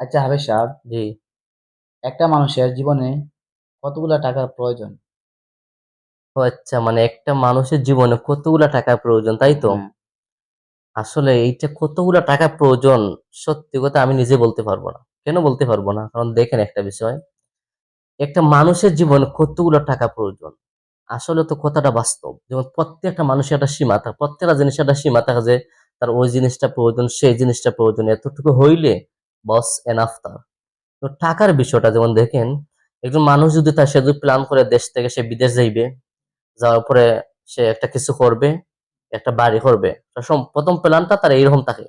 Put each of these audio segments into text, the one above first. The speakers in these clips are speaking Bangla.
আচ্ছা হাবেশ সাহেব জি। একটা মানুষের জীবনে কতগুলা টাকার প্রয়োজন? ও আচ্ছা মানে একটা মানুষের জীবনে কতগুলা টাকার প্রয়োজন তাই তো? হ্যাঁ। আসলে এইটা কতগুলা টাকা প্রয়োজন সত্যি কথা আমি নিজে বলতে পারব না। কেন বলতে পারব না? কারণ দেখেন একটা বিষয়। একটা মানুষের জীবনে কতগুলো টাকা প্রয়োজন? আসলে তো কথাটা বাস্তব। যেমন প্রত্যেকটা মানুষের একটা সীমা থাকে প্রত্যেকটা জিনিসের একটা সীমা থাকে যে তার ওই জিনিসটা প্রয়োজন সেই জিনিসটা প্রয়োজন। এতটুকু হইলে বস এনাফ তার তো টাকার বিষয়টা যেমন দেখেন, একজন মানুষ যদি তার সে প্ল্যান করে দেশ থেকে সে বিদেশ যাইবে, যাওয়ার পরে সে একটা কিছু করবে, একটা বাড়ি করবে। প্রথম প্ল্যানটা তার এইরকম থাকে।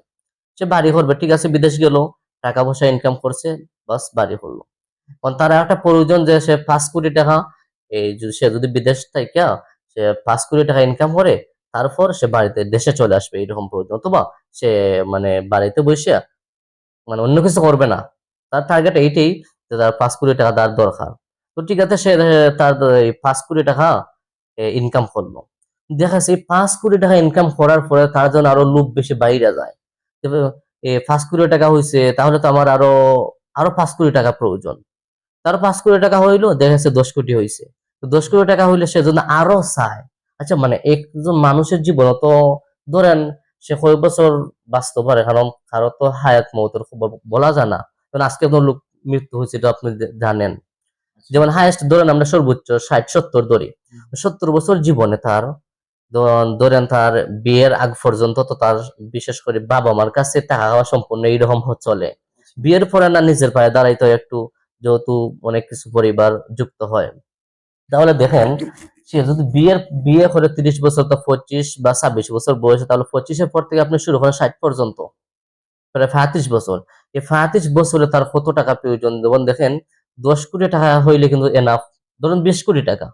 সে বাড়ি করবে, ঠিক আছে, বিদেশ গেল, টাকা পয়সা ইনকাম করছে, বাস বাড়ি করল। কারণ তার একটা প্রয়োজন যে সে পাঁচ কোটি টাকা, এই সে যদি বিদেশ থেকে সে পাঁচ কোটি টাকা ইনকাম করে, তারপর সে বাড়িতে, দেশে চলে আসবে এরকম প্রয়োজন। অথবা সে মানে বাড়িতে বসে অন্য কিছু করবে না। তার টার্গেট এইটাই যে তার পাঁচ কোটি টাকা তার দরকার। তো ঠিক আছে, সে তার এই পাঁচ কোটি টাকা ইনকাম করল। দেখা যাচ্ছে পাঁচ কোটি টাকা ইনকাম করার পরে তার জন্য আরও লোভ বেশি বাইরে যায়। পাঁচ কোটি টাকা হয়েছে তাহলে তো আমার আরও আরও পাঁচ কোটি টাকা প্রয়োজন। তার পাঁচ কোটি টাকা হইল, দেখা যাচ্ছে দশ কোটি হয়েছে দশ কোটি টাকা হইলে সেজন্য আরও চায়। আচ্ছা মানে একজন মানুষের জীবন তো ধরেন সে কয়েক বছর বাঁচতে পারে কারণ কারও তো হায়াত মৌতের খবর বলা যায় না কারণ আজকে তো লোক মৃত্যু হয়েছে আপনি জানেন। যেমন হায়েস্ট ধরেন আমরা সর্বোচ্চ ষাট সত্তর ধরি সত্তর বছর জীবনে তার ধরেন তার বিয়ের আগ পর্যন্ত তো তার বিশেষ করে বাবা মার কাছে টাকা সম্পূর্ণ এইরকম চলে। বিয়ের পরে না নিজের পায়ে দাঁড়াইতে একটু যেহেতু অনেক কিছু পরিবার যুক্ত হয়। তাহলে দেখেন বিয়ের, বিয়ে করে তিরিশ বছর পঁচিশ বা ছাব্বিশ বছর বয়সে, তাহলে পঁচিশের পর থেকে আপনি শুরু করেন ষাট পর্যন্ত। প্রায় পঁয়ত্রিশ বছর। এই বছরে তার কত টাকা প্রয়োজন? যেমন দেখেন, দশ কোটি টাকা হইলে কিন্তু এনাফ ধরুন বিশ কোটি টাকা।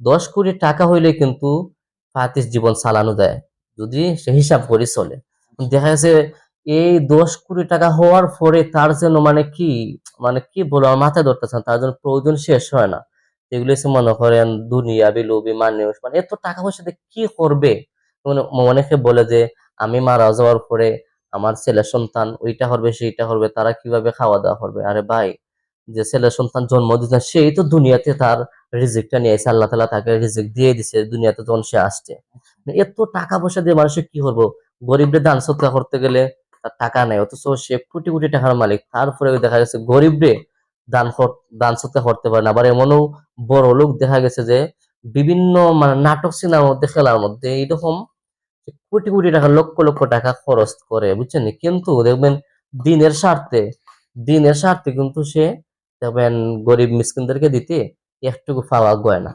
দশ কোটি টাকা হইলে কিন্তু পঁয়ত্রিশ জীবন চালানো দেয় যদি সে হিসাব করে চলে। দেখা যাচ্ছে এই দশ কোটি টাকা হওয়ার পরে তার জন্য মানে কি মানে কি বলব মাথায় ধরতেছে তার জন্য প্রয়োজন শেষ হয় না। এগুলো হচ্ছে মনে করেন দুনিয়া বিলোভী মানুষ মানে এত টাকা পয়সা দিয়ে কি করবে? মানে অনেকে বলে যে, আমি মারা যাওয়ার পরে আমার ছেলে সন্তান ওইটা করবে, সেইটা করবে, তারা কীভাবে খাওয়া দাওয়া করবে? আরে ভাই, যে ছেলে সন্তান জন্ম দিতে সেই তো দুনিয়াতে তার রিজিকটা নিয়ে আল্লাহ তালা তাকে রিজিক দিয়ে দিছে, দুনিয়াতে যখন সে আসছে। মানে এত টাকা পয়সা দিয়ে মানুষের কি করব? গরিবদের দান সৎকা করতে গেলে তার টাকা নেই, অথচ সে কোটি কোটি টাকার মালিক তারপরে দেখা গেছে গরিবরে দান সৎকা করতে পারে না। আবার এমনও বড় লোক দেখা গেছে যে বিভিন্ন মানে নাটক সিনেমার মধ্যে খেলার মধ্যে এইরকম কোটি কোটি টাকা লক্ষ লক্ষ টাকা খরচ করে বুঝছেন কিন্তু দেখবেন দিনের স্বার্থে দিনের স্বার্থে কিন্তু সে দেখবেন গরিব মিসকিনদেরকে দিতে একটুকু পাওয়া গয় না।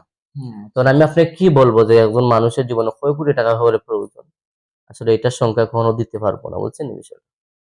তখন আমি আপনাকে কি বলব যে একজন মানুষের জীবনে কয় কোটি টাকা হলে প্রয়োজন? আসলে এটার সংখ্যা কখনো দিতে পারব না বুঝছেন বিষয়টা?